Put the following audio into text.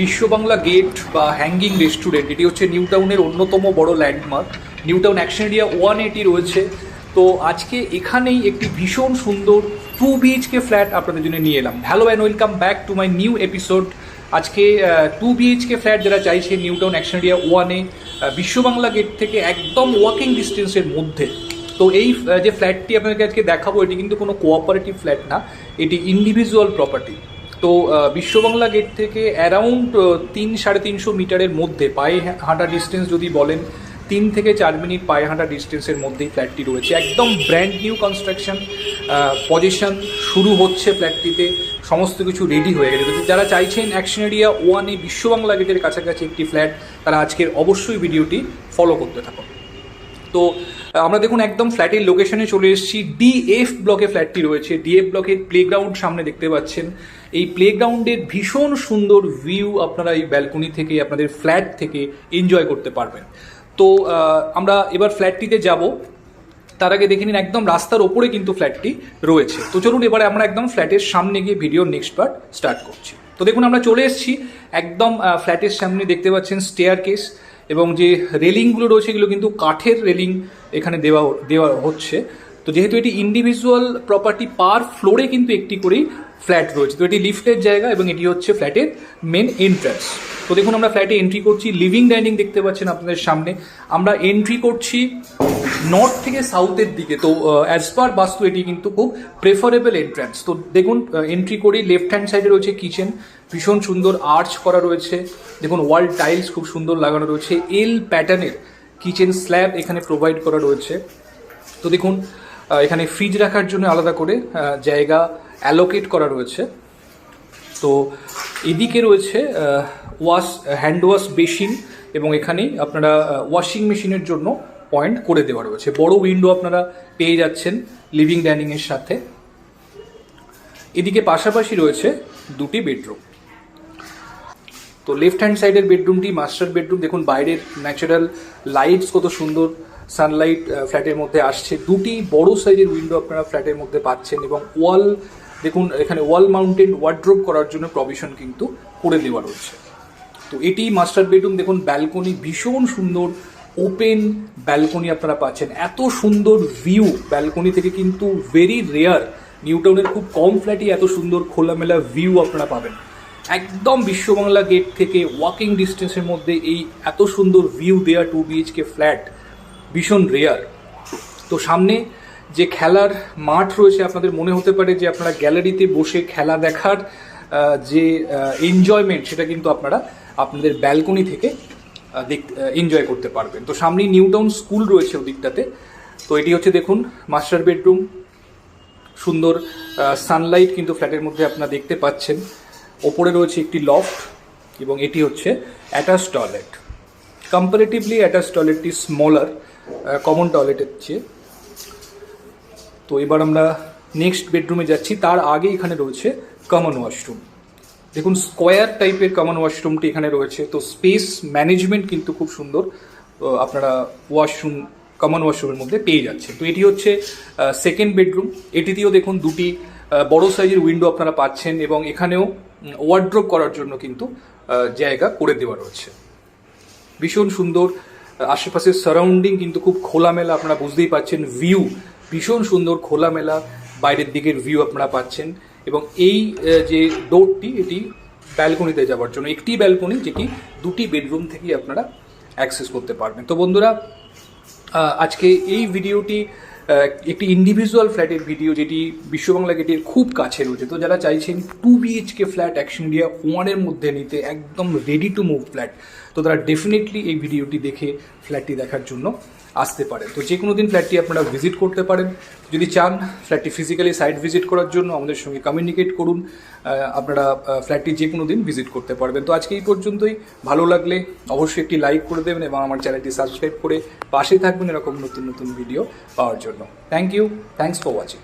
বিশ্ব বাংলা গেট বা hanging restaurant, এটি হচ্ছে নিউ টাউনের অন্যতম বড় landmark. New Town action area one এটি রয়েছে। তো আজকে এখানেই একটি ভীষণ সুন্দর টু বিএইচকে ফ্ল্যাট আপনাদের জন্য নিয়ে এলাম। Hello and welcome back to my new episode আজকে টু বিএইচকে ফ্ল্যাট যারা চাইছে নিউ টাউন অ্যাকশন এরিয়া ওয়ানে বিশ্ব বাংলা গেট থেকে একদম ওয়াকিং ডিস্টেন্সের মধ্যে। তো এই যে ফ্ল্যাটটি আপনাকে আজকে দেখাবো, এটি কিন্তু কোনো কোঅপারেটিভ ফ্ল্যাট না, এটি ইন্ডিভিজুয়াল প্রপার্টি তো আহ, বিশ্ববাংলা গেট থেকে অ্যারাউন্ড তিন সাড়ে তিনশো মিটারের মধ্যে পায়ে হাঁটা ডিস্টেন্স যদি বলেন তিন থেকে চার মিনিট পায়ে হাঁটা ডিস্টেন্সের মধ্যেই ফ্ল্যাটটি রয়েছে। একদম ব্র্যান্ড নিউ কনস্ট্রাকশন পজিশন শুরু হচ্ছে ফ্ল্যাটটিতে সমস্ত কিছু রেডি হয়ে গেছে। যারা চাইছেন অ্যাকশন এরিয়া ওয়ানে বিশ্ববাংলা গেটের কাছাকাছি একটি ফ্ল্যাট তারা আজকের অবশ্যই ভিডিওটি ফলো করতে থাকুন। তো আমরা দেখুন একদম ফ্ল্যাটের লোকেশনে চলে এসেছি। ডিএফ ব্লকে ফ্ল্যাটটি রয়েছে। ডিএফ ব্লকের প্লেগ্রাউন্ড সামনে দেখতে পাচ্ছেন। এই প্লেগ্রাউন্ডের ভীষণ সুন্দর ভিউ আপনারা এই ব্যালকনি থেকে, আপনাদের ফ্ল্যাট থেকে এনজয় করতে পারবেন। তো আমরা এবার ফ্ল্যাটটিতে যাব। তার আগে দেখে নিন একদম রাস্তার ওপরে কিন্তু ফ্ল্যাটটি রয়েছে। তো চলুন এবারে আমরা একদম ফ্ল্যাটের সামনে গিয়ে ভিডিওর নেক্সট পার্ট স্টার্ট করছি। তো দেখুন আমরা চলে এসেছি। একদম ফ্ল্যাটের সামনে দেখতে পাচ্ছেন স্টেয়ার কেস এবং যে রেলিংগুলো রয়েছে এগুলো কিন্তু কাঠের রেলিং এখানে দেওয়া দেওয়া হচ্ছে। তো যেহেতু এটি ইন্ডিভিজুয়াল প্রপার্টি পার ফ্লোরে কিন্তু একটি করেই ফ্ল্যাট রয়েছে, তো এটি লিফটের জায়গা এবং এটি হচ্ছে ফ্ল্যাটের মেন এন্ট্রান্স তো দেখুন, আমরা ফ্ল্যাটে এন্ট্রি করছি লিভিং ডাইনিং দেখতে পাচ্ছেন আপনাদের সামনে। আমরা এন্ট্রি করছি নর্থ থেকে সাউথের দিকে, তো অ্যাজ পার বাস্তু এটি কিন্তু খুব প্রেফারেবল এন্ট্রান্স তো দেখুন এন্ট্রি করেই লেফট হ্যান্ড সাইডে রয়েছে কিচেন ভীষণ সুন্দর আর্চ করা রয়েছে। দেখুন ওয়াল টাইলস খুব সুন্দর লাগানো রয়েছে এল প্যাটার্নের কিচেন স্ল্যাব এখানে প্রোভাইড করা রয়েছে। তো দেখুন এখানে ফ্রিজ রাখার জন্য আলাদা করে জায়গা অ্যালোকেট করা রয়েছে। তো এদিকে রয়েছে ওয়াশ হ্যান্ড ওয়াশ বেসিন এবং এখানেই আপনারা ওয়াশিং মেশিনের জন্য পয়েন্ট করে দেওয়া রয়েছে। বড় উইন্ডো আপনারা পেয়ে যাচ্ছেন লিভিং ডাইনিংয়ের সাথে। এদিকে পাশাপাশি রয়েছে দুটি বেডরুম তো লেফট হ্যান্ড সাইডের বেডরুমটি মাস্টার বেডরুম দেখুন, বাইরের ন্যাচারাল লাইটস কত সুন্দর সানলাইট ফ্ল্যাটের মধ্যে আসছে। দুটি বড় সাইজের উইন্ডো আপনারা ফ্ল্যাটের মধ্যে পাচ্ছেন এবং ওয়াল দেখুন, এখানে ওয়াল মাউন্টেন ওয়ার্ড্রোপ করার জন্য প্রভিশন কিন্তু করে দেওয়া রয়েছে। তো এটি মাস্টার বেডরুম দেখুন ব্যালকনি ভীষণ সুন্দর ওপেন ব্যালকনি আপনারা পাচ্ছেন। এত সুন্দর ভিউ ব্যালকনি থেকে কিন্তু ভেরি রেয়ার নিউটাউনের খুব কম ফ্ল্যাটই এত সুন্দর খোলামেলা ভিউ আপনারা পাবেন। একদম বিশ্ববাংলা গেট থেকে ওয়াকিং ডিস্টেন্সের মধ্যে এই এত সুন্দর ভিউ দেয়া টু বিএইচকে ফ্ল্যাট ভীষণ রেয়ার তো সামনে যে খেলার মাঠ রয়েছে, আপনাদের মনে হতে পারে যে আপনারা গ্যালারিতে বসে খেলা দেখার যে এনজয়মেন্ট সেটা কিন্তু আপনারা আপনাদের ব্যালকনি থেকে এনজয় করতে পারবেন। তো সামনেই নিউ টাউন স্কুল রয়েছে ওদিকটাতে। তো এটি হচ্ছে দেখুন মাস্টার বেডরুম সুন্দর সানলাইট কিন্তু ফ্ল্যাটের মধ্যে আপনারা দেখতে পাচ্ছেন। ওপরে রয়েছে একটি লফট এবং এটি হচ্ছে অ্যাটাচ টয়লেট কম্পারেটিভলি অ্যাটাচ টয়লেটটি স্মলার কমন টয়লেটের চেয়ে। তো এবার আমরা নেক্সট বেডরুমে যাচ্ছি। তার আগে এখানে রয়েছে কমন ওয়াশরুম দেখুন স্কোয়ার টাইপের কমন ওয়াশরুমটি এখানে রয়েছে। তো স্পেস ম্যানেজমেন্ট কিন্তু খুব সুন্দর আপনারা ওয়াশরুম কমন ওয়াশরুমের মধ্যে পেয়ে যাচ্ছে তো এটি হচ্ছে সেকেন্ড বেডরুম এটিতেও দেখুন দুটি বড় সাইজের উইন্ডো আপনারা পাচ্ছেন এবং এখানেও ওয়ার্ড্রোপ করার জন্য কিন্তু জায়গা করে দেওয়া রয়েছে। ভীষণ সুন্দর আশেপাশের সারাউন্ডিং কিন্তু খুব খোলামেলা আপনারা বুঝতেই পাচ্ছেন ভিউ ভীষণ সুন্দর খোলামেলা বাইরের দিকের ভিউ আপনারা পাচ্ছেন। এবং এই যে ডোরটি এটি ব্যালকনিতে যাওয়ার জন্য, একটি ব্যালকনি যেটি দুটি বেডরুম থেকেই আপনারা অ্যাক্সেস করতে পারবেন। তো বন্ধুরা আজকে এই ভিডিওটি একটি ইন্ডিভিজুয়াল ফ্ল্যাটের ভিডিও যেটি বিশ্ববাংলা গেটের খুব কাছে রয়েছে। তো যারা চাইছেন two BHK flat action India ওয়ানের মধ্যে নিতে একদম রেডি টু মুভ ফ্ল্যাট তো তারা ডেফিনেটলি এই ভিডিওটি দেখে ফ্ল্যাটটি দেখার জন্য আসতে পারেন। তো যে কোনো দিন ফ্ল্যাটটি আপনারা ভিজিট করতে পারেন। যদি চান ফ্ল্যাটটি ফিজিক্যালি সাইট ভিজিট করার জন্য, আমাদের সঙ্গে কমিউনিকেট করুন। আপনারা ফ্ল্যাটটি যে কোনো দিন ভিজিট করতে পারবেন। তো আজকে এই পর্যন্তই। ভালো লাগলে অবশ্যই একটি লাইক করে দেবেন এবং আমার চ্যানেলটি সাবস্ক্রাইব করে পাশে থাকবেন এরকম নতুন নতুন ভিডিও পাওয়ার জন্য। Thank you thanks for watching